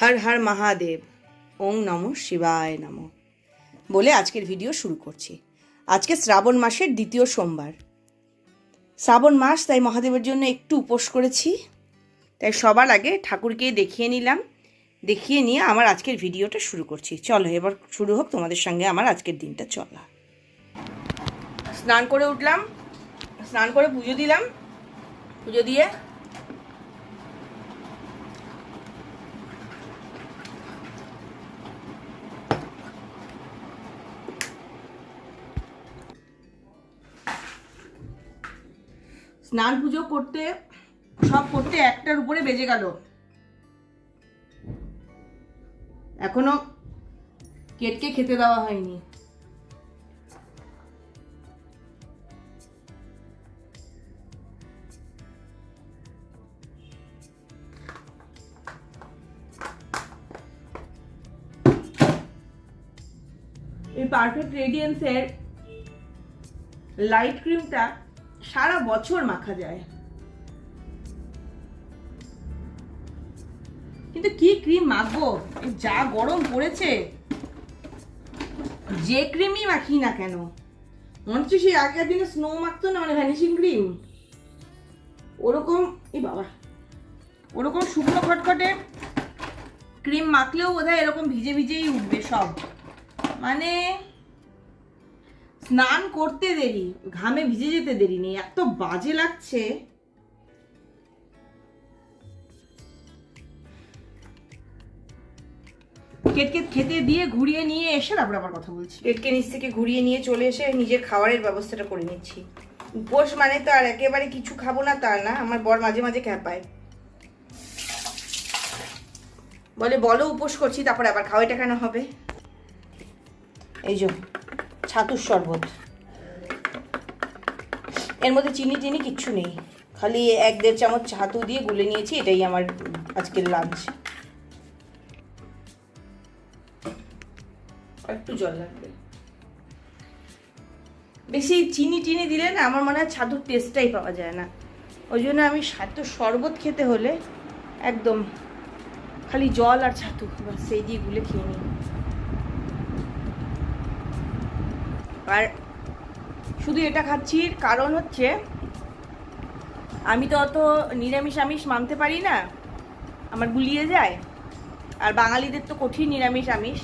হর হর মহাদেব, ওং নম শিবায় নম। বলে আজকের ভিডিও শুরু করছি। আজকে শ্রাবণ মাসের দ্বিতীয় সোমবার। শ্রাবণ মাস, তাই মহাদেবের জন্য একটু উপোস করেছি। তাই সবার আগে ঠাকুরকে দেখিয়ে নিলাম। দেখিয়ে নিয়ে আমার আজকের ভিডিওটা শুরু করছি। চলো, এবার শুরু হোক তোমাদের সঙ্গে আমার আজকের দিনটা চলা। স্নান করে উঠলাম। স্নান করে পুজো দিলাম। পুজো দিয়ে স্নান পুজো করতে, সব করতে একটার উপরে বেজে গেল। এখনও কেটকে খেতে দেওয়া হয়নি। এই পারফেক্ট রেডিয়েন্সের লাইট ক্রিমটা সারা বছর মাখা যায়। কিন্তু কি ক্রিম মাখবো? যা গরম পড়েছে। যে ক্রিমই মাখি না কেন? মনে হচ্ছে সেই আগের দিনে স্নো মাখতো না মানে ভ্যানিশিং ক্রিম ওরকম এই বাবা, ওরকম শুকনো খটখটে ক্রিম মাখলেও বোধহয় এরকম ভিজে ভিজেই উঠবে সব। মানে স্নান করতে দেরি, ঘামে ভিজে যেতে দেরি নেই, এত বাজে লাগছে। কেটকে খেতে দিয়ে ঘুরিয়ে নিয়ে এসে তারপর আবার কথা বলছি। কেটকে নিচ থেকে ঘুরিয়ে নিয়ে চলে এসে নিজের খাবারের ব্যবস্থাটা করে নিচ্ছি। উপোস মানে তো আর একেবারে কিছু খাব না তা না, আমার বর মাঝে মাঝে খ্যাপায় বলে, বলো, উপোস করছি, তারপর আবার খাওয়াইটা কেন হবে? এই যে। ছাতুর শরবত। এর মধ্যে চিনি টিনি কিচ্ছু নেই। খালি এক দেড় চামচ ছাতু দিয়ে গুলে নিয়েছি, এটাই আমার আজকের লাঞ্চ একটু জল লাগবে। বেশি চিনি টিনি দিলে না আমার মনে হয় ছাতুর টেস্টটাই পাওয়া যায় না। ওই জন্য আমি ছাতু শরবত খেতে হলে একদম খালি জল আর ছাতু সেই দিয়ে গুলে খেয়ে নিই। আর শুধু এটা খাচ্ছি কারণ হচ্ছে আমি তো অত নিরামিষ আমিষ মানতে পারি না। আমার গুলিয়ে যায়। আর বাঙালিদের তো কঠিন নিরামিষ আমিষ।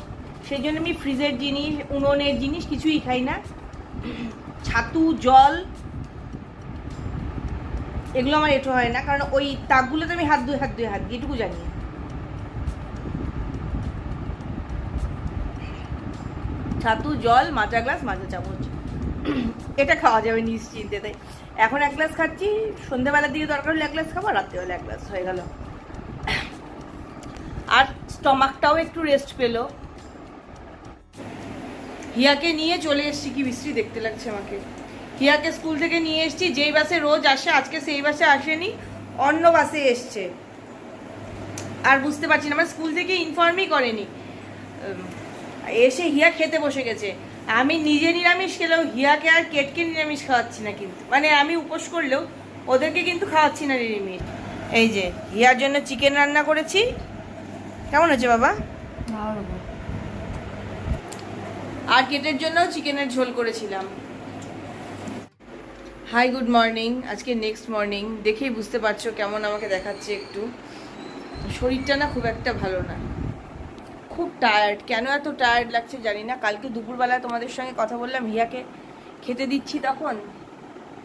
সেই জন্য আমি ফ্রিজের জিনিস, উনুনের জিনিস কিছুই খাই না। ছাতু, জল, এগুলো আমার এটো হয় না। কারণ ওই তাকগুলোতে আমি হাত ধুয়ে হাত ধুয়ে, হাত দিয়ে, এটুকু জানি। ছাতু, জল মাচা গ্লাস মাচা চামচ। এটা খাওয়া যাবে নিশ্চিন্তে তাই। এখন এক গ্লাস খাচ্ছি, সন্ধ্যেবেলার দিকে দরকার হলে এক গ্লাস খাব রাত্রেবেলা এক গ্লাস, হয়ে গেল। আর স্টমাকটাও একটু রেস্ট পেল। হিয়াকে নিয়ে চলে এসেছি, কি বিশ্রী দেখতে লাগছে আমাকে। হিয়াকে স্কুল থেকে নিয়ে এসেছি, যেই বাসে রোজ আসে, আজকে সেই বাসে আসেনি, অন্য বাসে এসছে। আর বুঝতে পারছি না আমার স্কুল থেকে ইনফর্মই করেনি। এসে হিয়া খেতে বসে গেছে। আমি নিজে নিরামিষ খেলেও হিয়াকে আর কেটকে নিরামিষ খাওয়াচ্ছি না কিন্তু। মানে আমি উপোস করলেও ওদেরকে কিন্তু খাওয়াচ্ছি না নিরামিষ। এই যে হিয়ার জন্য চিকেন রান্না করেছি। কেমন হয়েছে বাবা? আর কেটের জন্য চিকেনের ঝোল করেছিলাম। হাই গুড মর্নিং আজকে নেক্সট মর্নিং দেখেই বুঝতে পারছ কেমন আমাকে দেখাচ্ছে একটু। শরীরটা না খুব একটা ভালো না। খুব টায়ার্ড কেন এত টায়ার্ড লাগছে জানি না। কালকে দুপুরবেলা তোমাদের সঙ্গে কথা বললাম হিয়াকে খেতে দিচ্ছি তখন।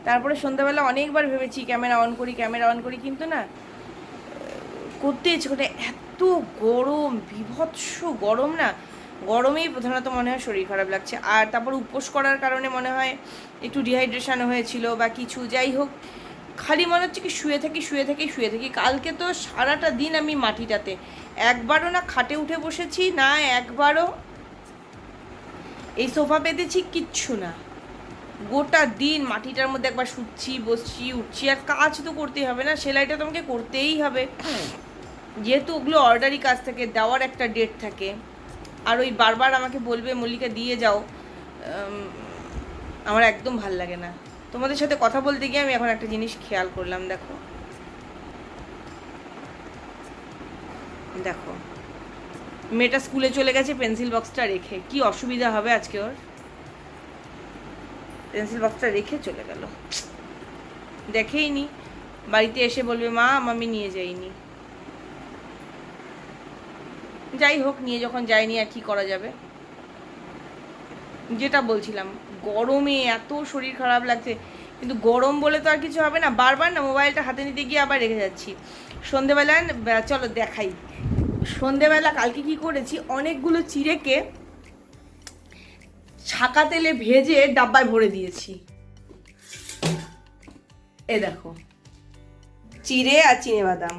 তারপরে সন্ধ্যাবেলা অনেকবার ভেবেছি ক্যামেরা অন করি ক্যামেরা অন করি, কিন্তু না, করতে ইচ্ছে করে এত গরম, বিভৎস গরম না। গরমেই প্রধানত মনে হয় শরীর খারাপ লাগছে। আর তারপর উপোস করার কারণে মনে হয় একটু ডিহাইড্রেশন হয়েছিল বা কিছু। যাই হোক খালি মনে হচ্ছে কি শুয়ে থাকি শুয়ে থাকি শুয়ে থাকি। কালকে তো সারাটা দিন আমি মাটিটাতে। একবারও না খাটে উঠে বসেছি, না একবারও এই সোফা পেতেছি কিচ্ছু না। গোটা দিন মাটিটার মধ্যে একবার শুচ্ছি, বসছি, উঠছি। আর কাজ তো করতেই হবে না, সেলাইটা তোমাকে করতেই হবে। যেহেতু ওগুলো অর্ডারি কাজ থাকে, দেওয়ার একটা ডেট থাকে। আর ওই বারবার আমাকে বলবে, মল্লিকা, দিয়ে যাও। আমার একদম ভালো লাগে না। তোমাদের সাথে কথা বলতে গিয়ে আমি এখন একটা জিনিস খেয়াল করলাম, দেখো। দেখো, মেয়েটা স্কুলে চলে গেছে, পেন্সিল বক্সটা রেখে। কি অসুবিধা হবে আজকে ওর? পেন্সিল বক্সটা রেখে চলে গেল। দেখেই নি, বাড়িতে এসে বলবে, মা আমি নিয়ে যাইনি। যাই হোক, নিয়ে যখন যায়নি আর কি করা যাবে? যেটা বলছিলাম গরমে এত শরীর খারাপ লাগছে। কিন্তু গরম বলে তো আর কিছু হবে না। বারবার না মোবাইলটা হাতে নিতে গিয়ে আবার রেখে যাচ্ছি। সন্ধেবেলা চলো দেখাই। সন্ধেবেলা কালকে কি করেছি? অনেকগুলো চিড়েকে ছাকা তেলে ভেজে ডাব্বায় ভরে দিয়েছি। এ দেখো। চিড়ে আর চিনে বাদাম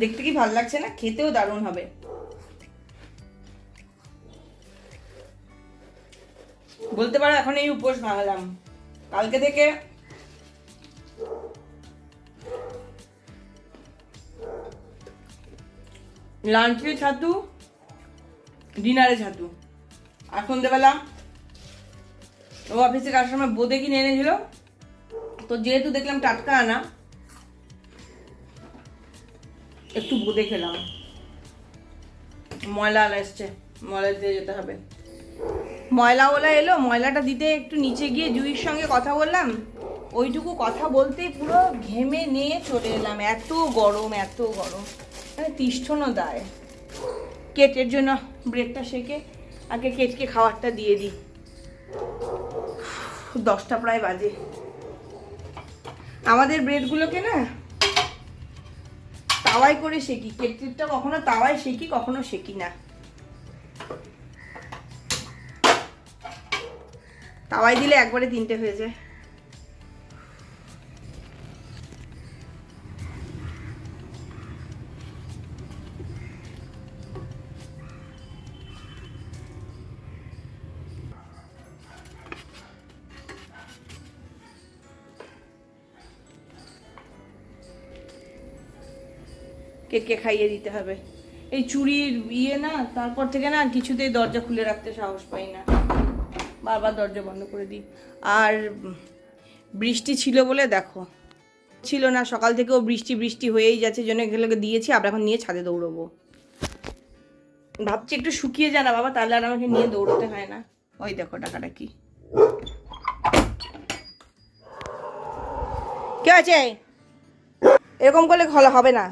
দেখতে কি ভালো লাগছে না? খেতেও দারুণ হবে। বলতে পারো এখন এই উপোস ভাঙলাম। কালকে থেকে লাঞ্চে ছাতু, ডিনারে ছাতু। আর সন্ধ্যেবেলা ও অফিসে কার সময় বোদে কিনে এনেছিল, তো যেহেতু দেখলাম টাটকা আনা, একটু বোদে খেলাম। ময়লা আলা এসছে, ময়লা দিয়ে যেতে হবে। ময়লা ওলা এলো, ময়লাটা দিতে একটু নিচে গিয়ে জুইয়ের সঙ্গে কথা বললাম। ওইটুকু কথা বলতেই পুরো ঘেমে নিয়ে চলে এলাম। এত গরম এত গরম। মানে তিষ্ঠনও দায় কেটের জন্য ব্রেডটা সেকে আগে কেটকে খাবারটা দিয়ে দিই। দশটা প্রায় বাজে। আমাদের ব্রেডগুলোকে না তাওয়াই করে শেকি কেটলিটা কখনো তাওয়ায় শেকি কখনো শেকি না। তাওয়াই দিলে একবারে তিনটে হয়ে যায়। কেটকে খাইয়ে দিতে হবে। এই চুরির ইয়ে না, তারপর থেকে না কিছুতেই দরজা খুলে রাখতে সাহস পাই না। বারবার দরজা বন্ধ করে দিই। আর বৃষ্টি ছিল বলে দেখো। ছিল না, সকাল থেকেও বৃষ্টি বৃষ্টি হয়েই যাচ্ছে জন্য এগুলোকে দিয়েছি আবার এখন নিয়ে ছাদে দৌড়বো। ভাবছি একটু শুকিয়ে যা না বাবা, তাহলে আর আমাকে নিয়ে দৌড়তে হয় না। ওই দেখো টাকাটা কি। কে আছে? এরকম করলে হবে না।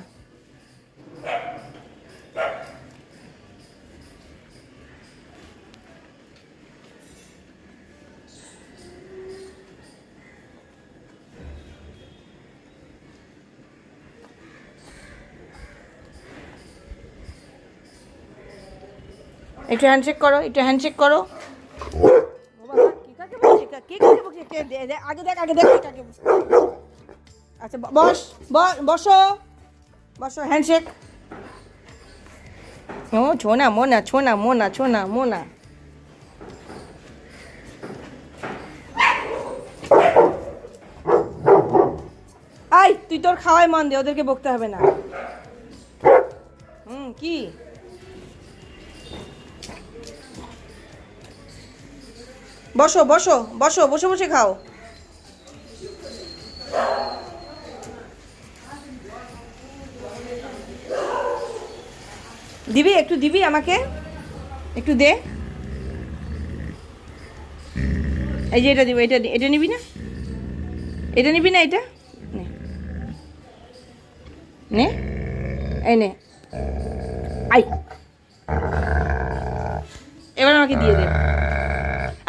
একটু হ্যান্ডশেক করো, একটু হ্যান্ডশেক করো। আগে দেখ আগে দেখ আচ্ছা বস, বসো হ্যান্ডশেক ও মোনা মোনা মোনা। আই, তুই তোর খাওয়াই মন দে, ওদেরকে বকতে হবে না। হুম, কি? বসো বসো বসো, বসে বসে খাও। দিবি, একটু দিবি আমাকে? একটু দে। এই যে এটা দিব, এটা এটা নিবি না? এটা নিবি না এটা? নে। এই নে। আই। এবার আমাকে দিয়ে দে।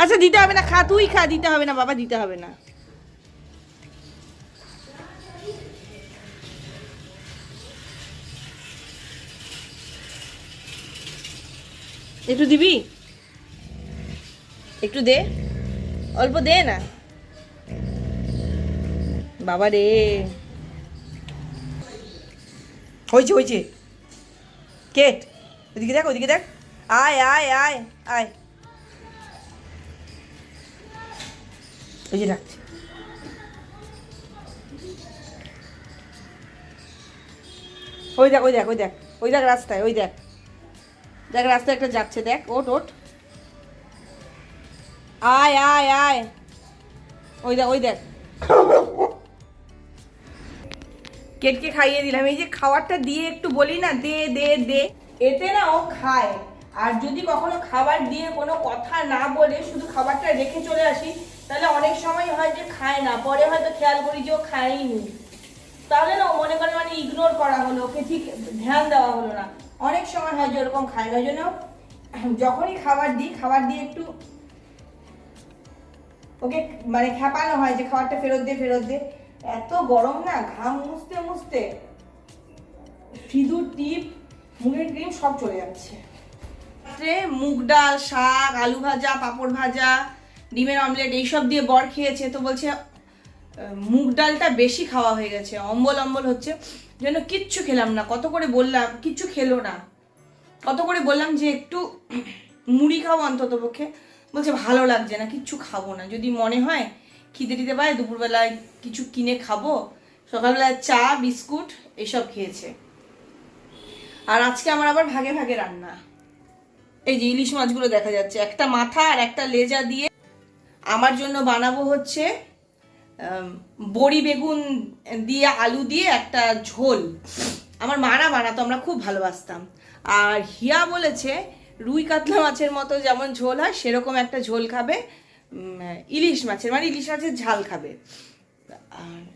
আচ্ছা দিতে হবে না, খা, তুই খা, দিতে হবে না, বাবা, দিতে হবে না। একটু দিবি? একটু দে। অল্প দে না। বাবা রে। হয়েছে হয়েছে। কেট ওদিকে দেখ ওদিকে দেখ। আয় আয় আয় আয়। ওই যে রাখছি। ওই দেখ ওই দেখ ওই দেখ ওই দেখ রাস্তায়, ওই দেখ। দেখ, রাস্তায় একটা যাচ্ছে, দেখ ওট ওট আয় আয় আয়। ওই দেখ ওই দেখ। কেটকে খাইয়ে দিলাম। এই যে খাবারটা দিয়ে একটু বলি না, দে দে দে। এতে না ও খায়। আর যদি কখনো খাবার দিয়ে কোনো কথা না বলে, শুধু খাবারটা রেখে চলে আসি তাহলে অনেক সময় হয় যে খায় না, পরে হয়তো খেয়াল করি যে ও খায়নি। তাহলে না মনে করে মানে ইগনোর করা হলো, ওকে ঠিক ধ্যান দেওয়া হলো না। অনেক সময় হয় যে ওরকম খায় না জন্য যখনই খাবার দিই, খাবার দিয়ে একটু ওকে মানে খেপানো হয় যে খাবারটা ফেরত দে ফেরত দে। এত গরম না, ঘাম মুছতে মুছতে সিঁদুর, টিপ মুখের ক্রিম সব চলে যাচ্ছে। মুগ ডাল, শাক, আলু ভাজা, পাঁপড় ভাজা ডিমের অমলেট এইসব দিয়ে বর খেয়েছে, তো বলছে মুগ ডালটা বেশি খাওয়া হয়ে গেছে, অম্বল অম্বল হচ্ছে। যেন কিচ্ছু খেলাম না, কত করে বললাম, কিচ্ছু খেলো না। কত করে বললাম যে একটু মুড়ি খাব অন্তত পক্ষে। বলছে, ভালো লাগছে না, কিচ্ছু খাব না। যদি মনে হয় খিদে দিতে পারে দুপুরবেলায় কিছু কিনে খাব। সকালবেলায় চা, বিস্কুট, এসব খেয়েছে। আর আজকে আমার আবার ভাগে ভাগে রান্না। এই যে ইলিশ মাছগুলো দেখা যাচ্ছে, একটা মাথা আর একটা লেজা দিয়ে আমার জন্য বানাবো হচ্ছে বড়ি বেগুন দিয়ে আলু দিয়ে একটা ঝোল। আমার মারা বানাতো, আমরা খুব ভালোবাসতাম। আর হিয়া বলেছে, রুই কাতলা মাছের মতো যেমন ঝোল হয়, সেরকম একটা ঝোল খাবে ইলিশ মাছের মানে ইলিশ মাছের ঝাল খাবে।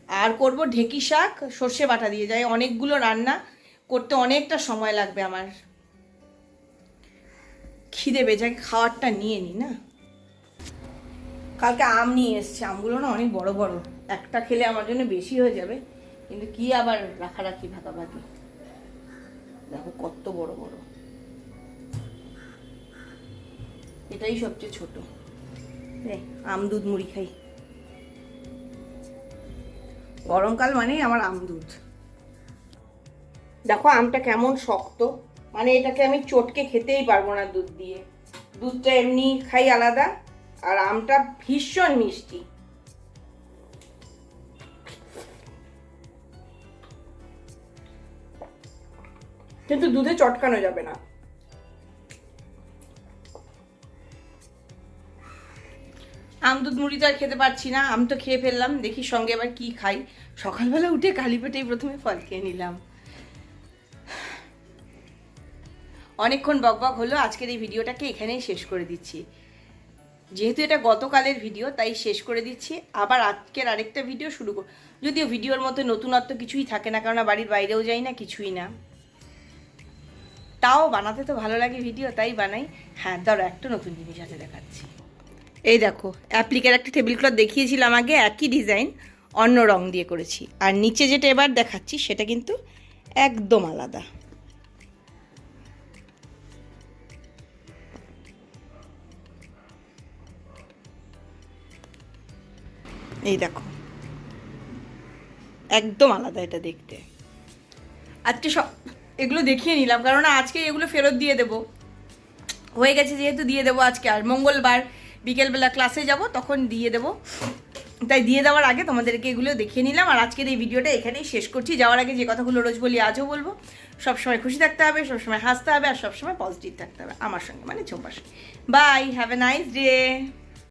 আর- করব ঢেকি শাক, সর্ষে বাটা দিয়ে যায় অনেকগুলো রান্না, করতে অনেকটা সময় লাগবে আমার। খিদে বেজে খাওয়ারটা নিয়ে নি, না? কালকে আম নিয়ে এসছে। আমগুলো না অনেক বড় বড়। একটা খেলে আমার জন্য বেশি হয়ে যাবে। কিন্তু কি আবার রাখারাখি ভাগাভাগি? দেখো কত বড় বড়। এটাই সবচেয়ে ছোট। আম, দুধ, মুড়ি খাই। গরমকাল মানেই আমার আম, দুধ। দেখো আমটা কেমন শক্ত। মানে এটাকে আমি চটকে খেতেই পারব না দুধ দিয়ে। দুধটা এমনি খাই আলাদা। আর আমটা ভীষণ মিষ্টি। কিন্তু দুধে চটকানো যাবে না। আম, দুধ, মুড়ি তো আর খেতে পারছি না। আম তো খেয়ে ফেললাম। দেখি সঙ্গে এবার কি খাই। সকালবেলা উঠে কালি পেটেই প্রথমে ফল খেয়ে নিলাম। অনেকক্ষণ বকবক হলো। আজকের এই ভিডিওটাকে এখানেই শেষ করে দিচ্ছি। যেহেতু এটা গতকালের ভিডিও তাই শেষ করে দিচ্ছি। আবার আজকের আরেকটা ভিডিও শুরু কর যদিও ভিডিওর মধ্যে নতুনত্ব কিছুই থাকে না কারণ বাড়ির বাইরেও যাই না, কিছুই না। তাও বানাতে তো ভালো লাগে ভিডিও তাই বানাই। হ্যাঁ ধরো একটা নতুন জিনিস আছে দেখাচ্ছি। এই দেখো অ্যাপ্লিকের একটা টেবিল ক্লথ দেখিয়েছিলাম আগে, একই ডিজাইন অন্য রং দিয়ে করেছি। আর নিচে যেটা এবার দেখাচ্ছি, সেটা কিন্তু একদম আলাদা। এই দেখো। একদম আলাদা এটা দেখতে। আজকে সব এগুলো দেখিয়ে নিলাম, কারণ আজকে এগুলো ফেরত দিয়ে দেবো। হয়ে গেছে যেহেতু দিয়ে দেবো আজকে, আর মঙ্গলবার বিকেলবেলা ক্লাসে যাব, তখন দিয়ে দেবো। তাই দিয়ে দেওয়ার আগে তোমাদেরকে এগুলো দেখিয়ে নিলাম, আর আজকের এই ভিডিওটা এখানেই শেষ করছি। যাওয়ার আগে যে কথাগুলো রোজ বলি, আজও বলব। সবসময় খুশি থাকতে হবে, সবসময় হাসতে হবে, আর সবসময় পজিটিভ থাকতে হবে, আমার সঙ্গে মানে চোপার bye have a nice day